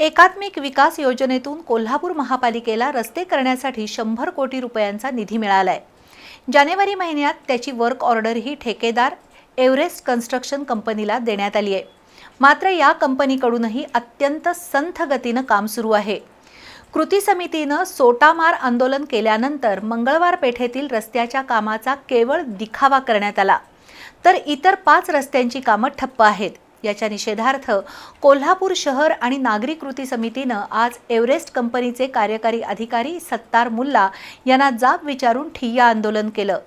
एकात्मिक विकास योजनेतून कोल्हापूर महापालिकेला रस्ते करण्यासाठी शंभर कोटी रुपयांचा निधी मिळाला आहे जानेवारी महिन्यात त्याची वर्क ऑर्डर ही ठेकेदार एव्हरेस्ट कन्स्ट्रक्शन कंपनीला देण्यात आली आहे. मात्र या कंपनीकडूनही अत्यंत संथ गतीनं काम सुरू आहे. कृती समितीनं सोटामार आंदोलन केल्यानंतर मंगळवार पेठेतील रस्त्याच्या कामाचा केवळ दिखावा करण्यात आला. तर इतर पाच रस्त्यांची कामं ठप्प आहेत. याच्या निषेधार्थ कोल्हापूर शहर आणि नागरी कृती समितीनं आज एव्हरेस्ट कंपनीचे कार्यकारी अधिकारी सत्तार मुल्ला यांना जाब विचारून ठिय्या आंदोलन केलं.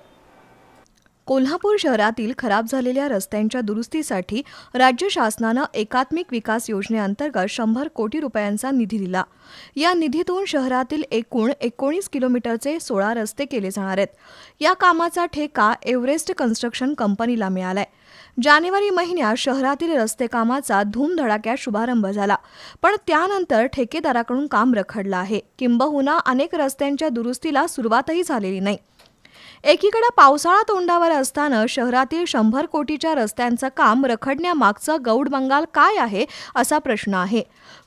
कोल्हापूर शहरातील खराब झालेल्या रस्त्यांच्या दुरुस्तीसाठी राज्य शासनानं एकात्मिक विकास योजनेअंतर्गत शंभर कोटी रुपयांचा निधी दिला. या निधीतून शहरातील एकूण एकोणीस किलोमीटरचे सोळा रस्ते केले जाणार आहेत. या कामाचा ठेका एव्हरेस्ट कन्स्ट्रक्शन कंपनीला मिळालाय. जानेवारी महिन्यात शहरातील रस्ते कामाचा धूमधडाक्यात शुभारंभ झाला. पण त्यानंतर ठेकेदाराकडून काम रखडलं आहे. किंबहुना अनेक रस्त्यांच्या दुरुस्तीला सुरुवातही झालेली नाही. एकीकडे पावसाळा तोंडावर असताना शहरातील शंभर कोटीच्या रस्त्यांचं काम रखडण्यामागचं गौड बंगाल काय आहे असा प्रश्न आहे.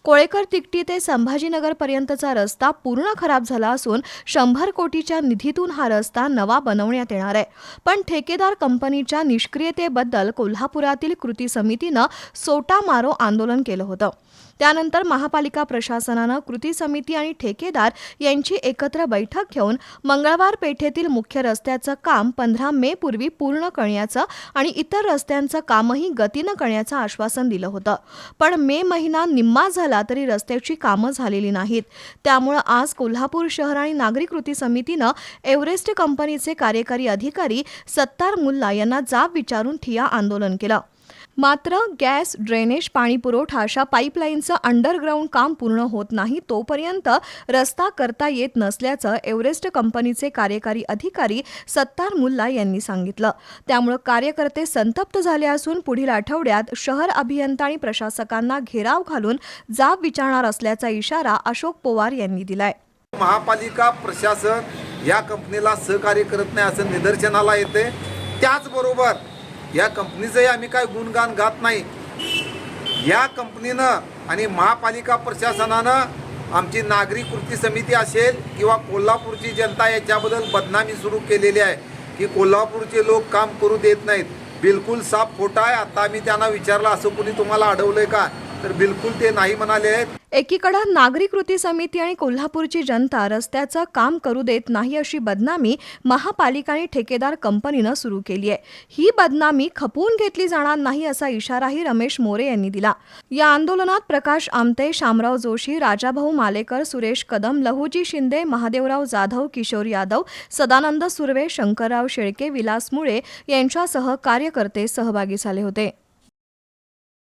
कोळेकर तिकटी ते संभाजीनगरपर्यंतचा रस्ता पूर्ण खराब झाला असून शंभर कोटीच्या निधीतून हा रस्ता नवा बनवण्यात येणार आहे. पण ठेकेदार कंपनीच्या निष्क्रियतेबद्दल कोल्हापुरातील कृती समितीनं सोटा मारो आंदोलन केलं होतं. त्यानंतर महापालिका प्रशासनानं कृती समिती आणि ठेकेदार यांची एकत्र बैठक घेऊन मंगळवार पेठेतील मुख्य रस्त्याचं काम पंधरा मे पूर्वी पूर्ण करण्याचं आणि इतर रस्त्यांचं कामही गतीनं करण्याचं आश्वासन दिलं होतं. पण मे महिना निम्मा झाला तरी रस्त्याची कामं झालेली नाहीत. त्यामुळं आज कोल्हापूर शहर आणि नागरी कृती समितीनं एव्हरेस्ट कंपनीचे कार्यकारी अधिकारी सत्तार मुल्ला यांना जाब विचारून ठिया आंदोलन केलं. मात्र गॅस ड्रेनेज पाणी पुरवठा अशा पाईपलाईनचं अंडरग्राऊंड काम पूर्ण होत नाही तोपर्यंत रस्ता करता येत नसल्याचं एव्हरेस्ट कंपनीचे कार्यकारी अधिकारी सत्तार मुल्ला यांनी सांगितलं. त्यामुळं कार्यकर्ते संतप्त झाले असून पुढील आठवड्यात शहर अभियंता आणि प्रशासकांना घेराव घालून जाब विचारणार असल्याचा इशारा अशोक पवार यांनी दिलाय. महापालिका प्रशासन या कंपनीला सहकार्य करत नाही असं निदर्शनाला येते. त्याचबरोबर या कंपनीचंही आम्ही काय गुणगान गात नाही. या कंपनीनं आणि महापालिका प्रशासनानं आमची नागरी कृती समिती असेल किंवा कोल्हापूरची जनता याच्याबद्दल बदनामी सुरू केलेली आहे की कोल्हापूरचे लोक काम करू देत नाहीत. बिलकुल साफ खोटा आहे. आता आम्ही त्यांना विचारलं असं कुणी तुम्हाला अडवलंय का? तर बिलकुल ते नाही म्हणाले आहेत. एकीकडे नागरी कृती समिती आणि कोल्हापूरची जनता रस्त्याचं काम करू देत नाही अशी बदनामी महापालिका आणि ठेकेदार कंपनीनं सुरू केली आहे. ही बदनामी खपवून घेतली जाणार नाही असा इशाराही रमेश मोरे यांनी दिला. या आंदोलनात प्रकाश आमते शामराव जोशी राजाभाऊ मालेकर सुरेश कदम लहुजी शिंदे महादेवराव जाधव किशोर यादव सदानंद सुर्वे शंकरराव शेळके विलास मुळे यांच्यासह कार्यकर्ते सहभागी झाले होते.